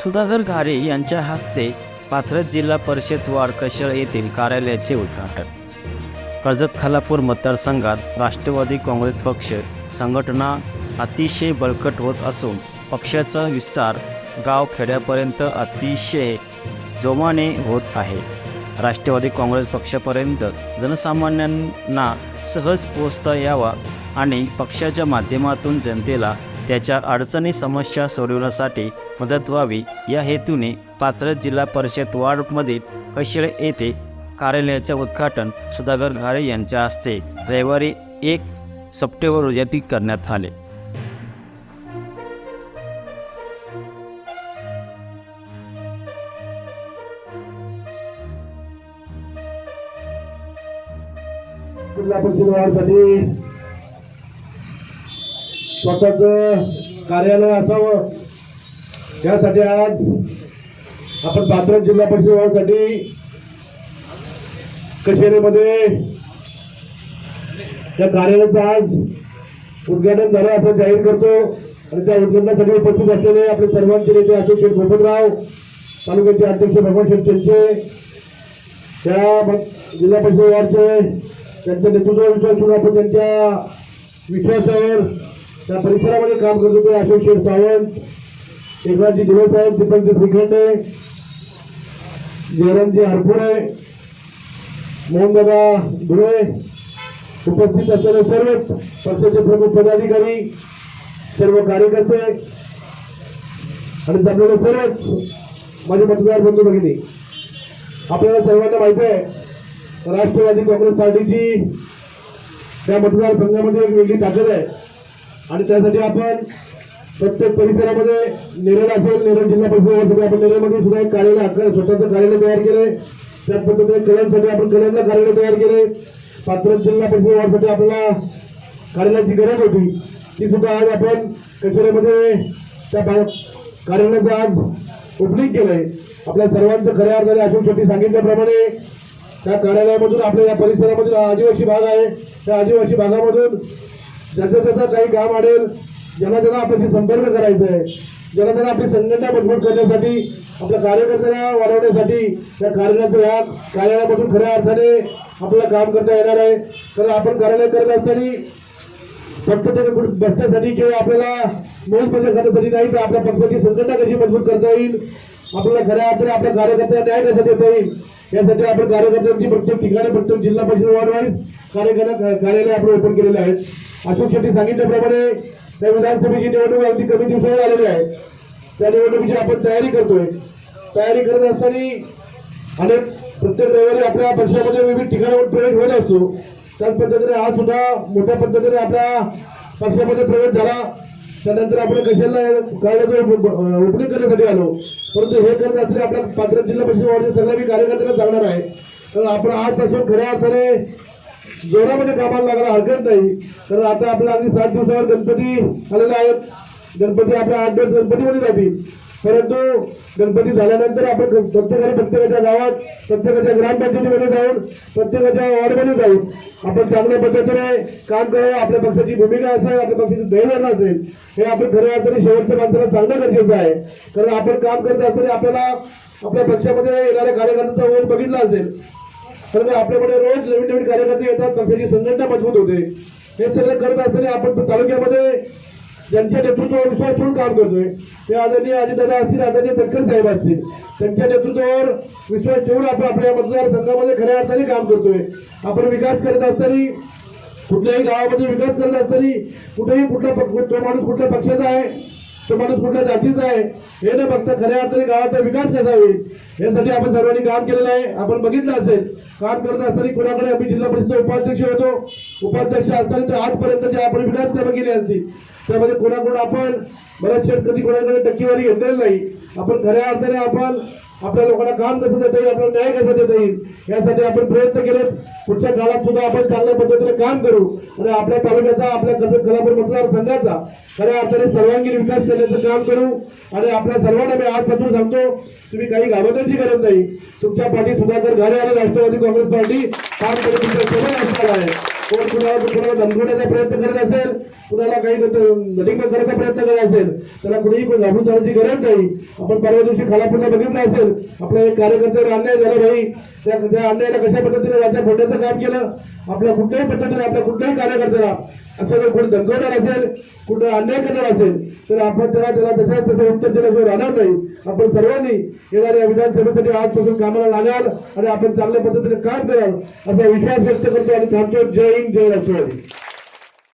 सुधाकर घारे यांच्या हस्ते पाथरज जिल्हा परिषद वारकशळ येथील कार्यालयाचे उद्घाटन. कर्जत खालापूर मतदारसंघात राष्ट्रवादी काँग्रेस पक्ष संघटना अतिशय बळकट होत असून पक्षाचा विस्तार गाव खेड्यापर्यंत अतिशय जोमाने होत आहे. राष्ट्रवादी काँग्रेस पक्षापर्यंत जनसामान्यांना सहज पोचता यावा आणि पक्षाच्या माध्यमातून जनतेला त्याच्या अडचणी समस्या सोडवण्यासाठी मदत व्हावी. या हेतूने पात्र जिल्हा परिषद वार्डमधील कैशळ येथे कार्यालयाचे उद्घाटन सुधाकर घारे यांच्या हस्ते रविवारी एक सप्टेंबर रोजी करण्यात आले. जिल्हा परिषद वाढसाठी स्वतःच कार्यालय असावं. त्यासाठी आज आपण पात्र जिल्हा परिषद वाढसाठी कचेरीमध्ये त्या कार्यालयाचं आज उद्घाटन झालं असं जाहीर करतो. आणि त्या उद्घाटनासाठी उपस्थित असलेले आपले सर्वांचे नेते अध्यक्ष शेठ तालुक्याचे अध्यक्ष भगवान शेठ त्या जिल्हा परिषद वार्डचे त्यांच्या नेतृत्वावर विश्वास आपण त्यांच्या विश्वासावर त्या परिसरामध्ये काम करत होते अशोक शेठ सावंत एकनाथजी दिवे साहेब दीपकजी श्रीखंडे जयरामजी हरपुरे मोहनदादा धुळे उपस्थित असलेले सर्वच पक्षाचे प्रमुख पदाधिकारी सर्व कार्यकर्ते आणि जमलेले सर्वच माझे मतदार बंधू भगिनी. आपल्याला सर्वांना माहिती आहे राष्ट्रवादी काँग्रेस पार्टीची त्या मतदारसंघामध्ये एक वेगळी ताकद आहे. आणि त्यासाठी आपण प्रत्येक परिसरामध्ये नेरळ असेल नेरळ जिल्हा परिषदेसाठी आपण नेरळमध्ये सुद्धा एक कार्यालय हक्क स्वतःचं कार्यालय तयार केलंय. त्याच पद्धतीने कलांसाठी आपण कलांना कार्यालय तयार केले पात्र जिल्हा परिषद वाढसाठी आपल्याला कार्यालयाची गरज होती. ती सुद्धा आज आपण कचऱ्यामध्ये त्या बा- कार्यालयाचं आज ओपनिंग केलंय. आपल्या सर्वांचं खऱ्या अर्थाने अशोक शेट्टी सांगितल्याप्रमाणे त्या कार्यालयामधून आपल्या या परिसरामधील आदिवासी भाग आहे. त्या आदिवासी भागामधून ज्याचं त्याचं काही काम आडेल ज्यांना त्यांना आपल्याशी संपर्क करायचा आहे ज्यांना त्यांना आपली संघटना मजबूत करण्यासाठी आपल्या कार्यकर्त्यांना वाढवण्यासाठी त्या कार्यालयाचं या कार्यालयापासून खऱ्या अर्थाने आपल्याला काम करता येणार आहे. कारण आपण कार्यालय करत असताना फक्त बसण्यासाठी किंवा आपल्याला मोल मजा करण्यासाठी नाही तर आपल्या पक्षाची संघटना कशी मजबूत करता येईल आपल्याला खऱ्या अर्थाने आपल्या कार्यकर्त्यांना न्याय कसा देता येईल? यासाठी आपण कार्यकर्त्यांची प्रत्येक ठिकाणी प्रत्येक जिल्हा परिषद वार्ड वाईज कार्यकर्ता कार्यालय आपण ओपन केलेले आहेत. अशोक शेट्टी सांगितल्याप्रमाणे त्या विधानसभेची निवडणूक अगदी कमी दिवसावर आलेली आहे. त्या निवडणुकीची आपण तयारी करतोय. तयारी करत असताना अनेक प्रत्येक रविवारी आपल्या पक्षामध्ये विविध ठिकाणावर प्रवेश होत असतो. त्याच पद्धतीने आज सुद्धा मोठ्या पद्धतीने आपल्या पक्षामध्ये प्रवेश झाला. त्यानंतर आपण कशाला कार्यालयाचं ओपनिंग करण्यासाठी आलो. परंतु हे करत असले आपल्या पात्र जिल्हा परिषद वार्डच्या सगळ्या मी कार्यकर्त्यांना सांगणार आहे. कारण आपण आजपासून खऱ्या अर्थाने जोरामध्ये कामाला लागायला हरकत नाही. कारण आता आपल्या अगदी सात दिवसावर गणपती आलेले आहेत गणपती आपल्या आठ दिवस गणपतीमध्ये जातील. परंतु गणपती झाल्यानंतर आपण प्रत्येकाने प्रत्येकाच्या गावात प्रत्येकाच्या ग्रामपंचायतीमध्ये जाऊन प्रत्येकाच्या वॉर्डमध्ये जाऊन आपण चांगल्या पद्धतीने काम करावं आपल्या पक्षाची भूमिका असेल आपल्या पक्षाची ध्येयधोरण असेल हे आपण खऱ्या अर्थाने शेवटच्या माणसाला सांगणं गरजेचं आहे. कारण आपण काम करत असताना आपल्याला आपल्या पक्षामध्ये येणाऱ्या कार्यकर्त्यांचा ओघ बघितला असेल. तर आपल्याकडे रोज नवीन नवीन कार्यकर्ते येतात पक्षाची संघटना मजबूत होते. हे सगळं करत असताना आपण तालुक्यामध्ये ज्यांच्या नेतृत्वावर विश्वास ठेवून काम करतोय ते आदरणीय अजितदादा असतील आदरणीय तटकर साहेब असतील त्यांच्या नेतृत्वावर विश्वास ठेवून आपण आपल्या मतदारसंघामध्ये खऱ्या अर्थाने काम करतोय. आपण विकास करत असताना कुठल्याही गावामध्ये विकास करत असताना कुठेही कुठला माणूस कुठल्या पक्षाचा आहे तो माणूस कुठल्या जातीचा आहे. हे न बघता खऱ्या अर्थाने गावाचा विकास कसा होईल? यासाठी आपण सर्वांनी काम केलेलं आहे. आपण बघितलं असेल काम करत असताना कोणाकडे आम्ही जिल्हा परिषद उपाध्यक्ष होतो. उपाध्यक्ष असताना तर आजपर्यंत जे आपण विकास कामं केली असतील त्यामध्ये कोणाकडून आपण बऱ्याच शेत कधी कोणाकडे टक्केवारी घेतलेली नाही. आपण खऱ्या अर्थाने आपण आपल्या लोकांना काम कसं देता येईल आपल्याला न्याय कसा देता येईल यासाठी आपण प्रयत्न केले. पुढच्या काळात सुद्धा आपण चांगल्या पद्धतीने काम करू. आणि आपल्या तालुक्याचा आपल्या कलापूर मतदारसंघाचा खऱ्या अर्थाने सर्वांगीण विकास करण्याचं काम करू. आणि आपल्या सर्वांना मी आजपासून सांगतो तुम्ही काही घाबरण्याची गरज नाही. तुमच्या पाठी सुधाकर घरे आणि राष्ट्रवादी काँग्रेस पार्टी काम करत असणार कोण कुणाला कुणाला धमकवण्याचा प्रयत्न करत असेल कुणाला काही नटिंग करायचा प्रयत्न करत असेल त्याला कुणीही कोण घाबरून जाण्याची गरज नाही आपण परवा दिवशी खालापूरला बघितलं असेल आपल्या एक कार्यकर्त्यावर अन्याय झाला भाई त्या त्या अन्यायाला कशा पद्धतीने राज्या फोडण्याचं काम केलं आपल्या कुठल्याही पद्धतीने आपल्या कुठल्याही कार्यकर्त्याला असं जर कोणी धमकवणार असेल कुठं अन्याय करणार असेल तर आपण त्याला त्याला तशाच तसं उत्तर दिल्याशिवाय राहणार नाही आपण सर्वांनी येणाऱ्या विधानसभेसाठी आजपासून कामाला लागाल आणि आपण चांगल्या पद्धतीने काम कराल असा विश्वास व्यक्त करतो आणि थांबतो जय हिंद जय राष्ट्रवादी